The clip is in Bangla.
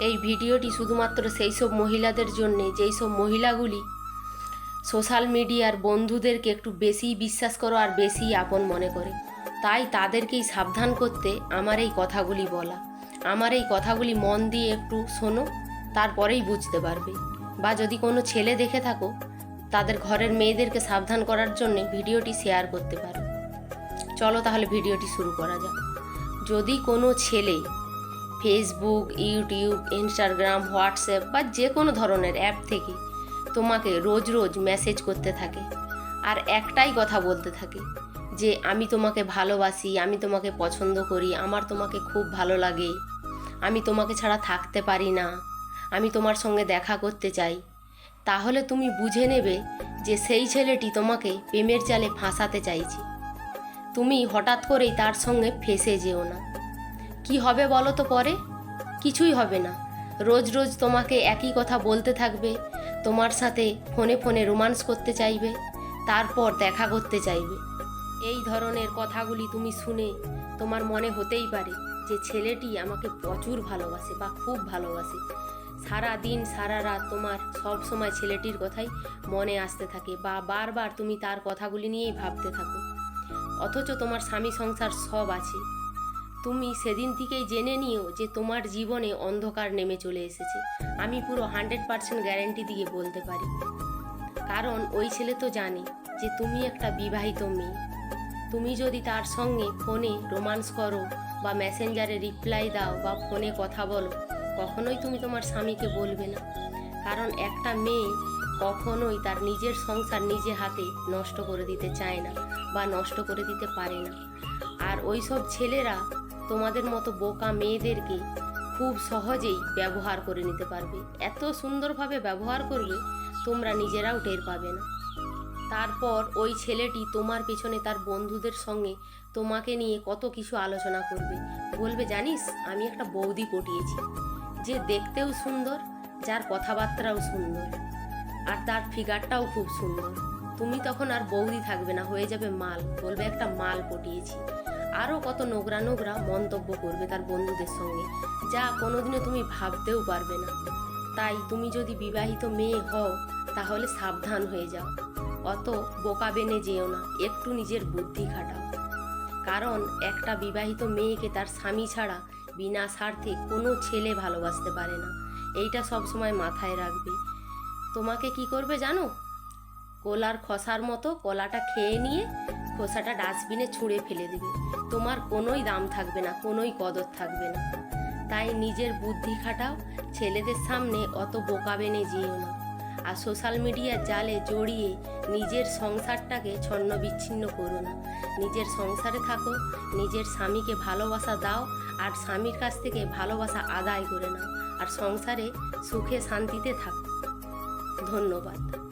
এই ভিডিওটি শুধুমাত্র সেই সব মহিলাদের জন্যে যেই সব মহিলাগুলি সোশ্যাল মিডিয়ার বন্ধুদেরকে একটু বেশি বিশ্বাস করো আর বেশি আপন মনে করে। তাই তাদেরকেই সাবধান করতে আমার এই কথাগুলি বলা। আমার এই কথাগুলি মন দিয়ে একটু শোনো, তারপরেই বুঝতে পারবে। বা যদি কোনো ছেলে দেখে থাকো, তাদের ঘরের মেয়েদেরকে সাবধান করার জন্য ভিডিওটি শেয়ার করতে পারো। চলো তাহলে ভিডিওটি শুরু করা যাক। যদি কোনো ছেলে ফেসবুক ইউটিউব ইনস্টাগ্রাম হোয়াটসঅ্যাপ বা যে কোনো ধরনের অ্যাপ থেকে তোমাকে রোজ রোজ মেসেজ করতে থাকে। আর একটাই কথা বলতে থাকে যে, আমি তোমাকে ভালোবাসি, আমি তোমাকে পছন্দ করি, আমার তোমাকে খুব ভালো লাগে, আমি তোমাকে ছাড়া থাকতে পারি না, আমি তোমার সঙ্গে দেখা করতে চাই। তাহলে তুমি বুঝে নেবে যে, সেই ছেলেটি তোমাকে প্রেমের জালে ফাঁসাতে চাইছে। তুমি হঠাৎ করেই তার সঙ্গে ফেসে যেও না। কি হবে বলো তো পরে? কিছুই হবে না। রোজ রোজ তোমাকে একই কথা বলতে থাকবে, তোমার সাথে ফোনে ফোনে রোমান্স করতে চাইবে, তারপর দেখা করতে চাইবে। এই ধরনের কথাগুলি তুমি শুনে তোমার মনে হতেই পারে যে ছেলেটি আমাকে প্রচুর ভালোবাসে বা খুব ভালোবাসে। সারা দিন, সারা রাত তোমার সব সময় ছেলেটির কথাই মনে আসতে থাকে বা বারবার তুমি তার কথাগুলি নিয়েই ভাবতে থাকো। অথচ তোমার স্বামী সংসার সব আছে। তুমি সেদিন থেকেই জেনে নিও যে তোমার জীবনে অন্ধকার নেমে চলে এসেছে। আমি পুরো হান্ড্রেড পার্সেন্ট গ্যারেন্টি দিয়ে বলতে পারি। কারণ ওই ছেলে তো জানে যে তুমি একটা বিবাহিত মেয়ে। তুমি যদি তার সঙ্গে ফোনে রোমান্স করো বা মেসেঞ্জারে রিপ্লাই দাও বা ফোনে কথা বলো, কখনোই তুমি তোমার স্বামীকে বলবে না। কারণ একটা মেয়ে কখনোই তার নিজের সংসার নিজে হাতে নষ্ট করে দিতে চায় না বা নষ্ট করে দিতে পারে না। আর ওই সব ছেলেরা তোমাদের মতো বোকা মেয়েদেরকে খুব সহজেই ব্যবহার করে নিতে পারবে। এত সুন্দরভাবে ব্যবহার করবে তোমরা নিজেরাও টের পাবে না। তারপর ওই ছেলেটি তোমার পেছনে তার বন্ধুদের সঙ্গে তোমাকে নিয়ে কত কিছু আলোচনা করবে। বলবে, জানিস, আমি একটা বৌদি পটিয়েছি, যে দেখতেও সুন্দর, যার কথাবার্তাও সুন্দর, আর তার ফিগারটাও খুব সুন্দর। তুমি তখন আর বৌদি থাকবে না, হয়ে যাবে মাল। বলবে একটা মাল পটিয়েছি। আরও কত নোংরা নোংরা মন্তব্য করবে তার বন্ধুদের সঙ্গে, যা কোনোদিনও তুমি ভাবতেও পারবে না। তাই তুমি যদি বিবাহিত মেয়ে হও, তাহলে সাবধান হয়ে যাও। অত বোকা বেনে যেও না, একটু নিজের বুদ্ধি খাটাও। কারণ একটা বিবাহিত মেয়েকে তার স্বামী ছাড়া বিনা স্বার্থে কোনো ছেলে ভালোবাসতে পারে না। এইটা সব সময় মাথায় রাখবে। তোমাকে কি করবে জানো? কলার খসার মতো কলাটা খেয়ে নিয়ে খোসাটা ডাস্টবিনে ছুঁড়ে ফেলে দেবে। তোমার কোনোই দাম থাকবে না, কোনোই কদর থাকবে না। তাই নিজের বুদ্ধি খাটাও, ছেলেদের সামনে অত বোকা বেনে যেও না। আর সোশ্যাল মিডিয়ার জালে জড়িয়ে নিজের সংসারটাকে ছন্ন বিচ্ছিন্ন করো না। নিজের সংসারে থাকো, নিজের স্বামীকে ভালোবাসা দাও, আর স্বামীর কাছ থেকে ভালোবাসা আদায় করে নাও। আর সংসারে সুখে শান্তিতে থাকো। ধন্যবাদ।